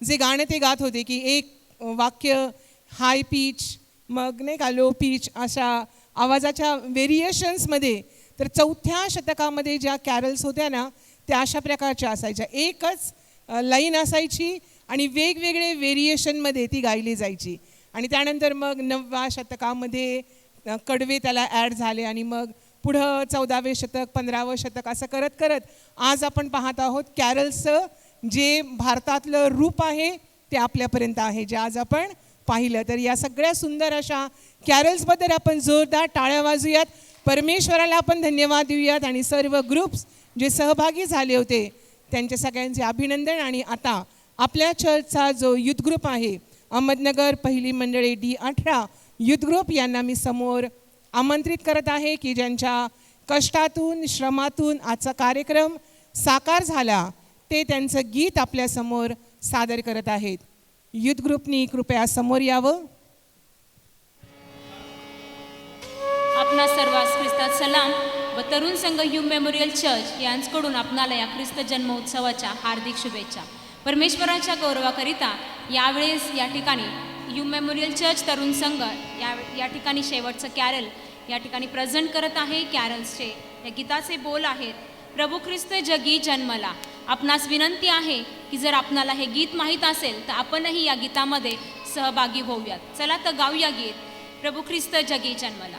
जे गाणं ते गात होते की एक वाक्य हाय पीच मग नाही का लो पीच अशा आवाजाच्या व्हेरिएशन्समध्ये तर चौथ्या शतकामध्ये ज्या कॅरल्स होत्या ना त्या अशा प्रकारच्या असायच्या. एकच लाईन असायची आणि वेगवेगळे व्हेरिएशनमध्ये ती गायली जायची. आणि त्यानंतर मग नवव्या शतकामध्ये कडवे त्याला ॲड झाले आणि मग पुढं चौदावे शतक पंधरावं शतक असं करत करत आज आपण पाहत आहोत कॅरल्सचं जे भारतातलं रूप आहे ते आपल्यापर्यंत आहे. जे आज आपण पाहिलं. तर या सगळ्या सुंदर अशा कॅरल्सबद्दल आपण जोरदार टाळ्या वाजूयात. परमेश्वराला आपण धन्यवाद देऊयात आणि सर्व ग्रुप्स जे सहभागी झाले होते त्यांचे सगळ्यांचे अभिनंदन. आणि आता आपल्या चर्चचा जो युथ ग्रुप आहे अहमदनगर पहिली मंडळी डी अठरा युथ ग्रुप यांना मी समोर आमंत्रित करत आहे की ज्यांच्या कष्टातून श्रमातून आजचा कार्यक्रम साकार झाला. ते त्यांचं गीत आपल्यासमोर सादर करत आहेत. युथ ग्रुपनी कृपया समोर यावं. आपणा सर्वांस ख्रिस्तात सलाम व तरुण संघ यू मेमोरियल चर्च यांचकडून आपणाला या ख्रिस्त जन्मोत्सवाच्या हार्दिक शुभेच्छा. परमेश्वराच्या गौरवाकरिता यावेळेस या ठिकाणी यू मेमोरियल चर्च तरुण संघ या या ठिकाणी शेवटचं कॅरल या ठिकाणी प्रेझेंट करत आहे. कॅरल्सचे या गीताचे बोल आहेत. प्रभू ख्रिस्त जगी जन्मला. आपणास विनंती आहे की जर आपणाला हे गीत माहीत असेल तर आपणही या गीतामध्ये सहभागी होऊयात. चला तर गाऊया गीत. प्रभू ख्रिस्त जगी जन्मला.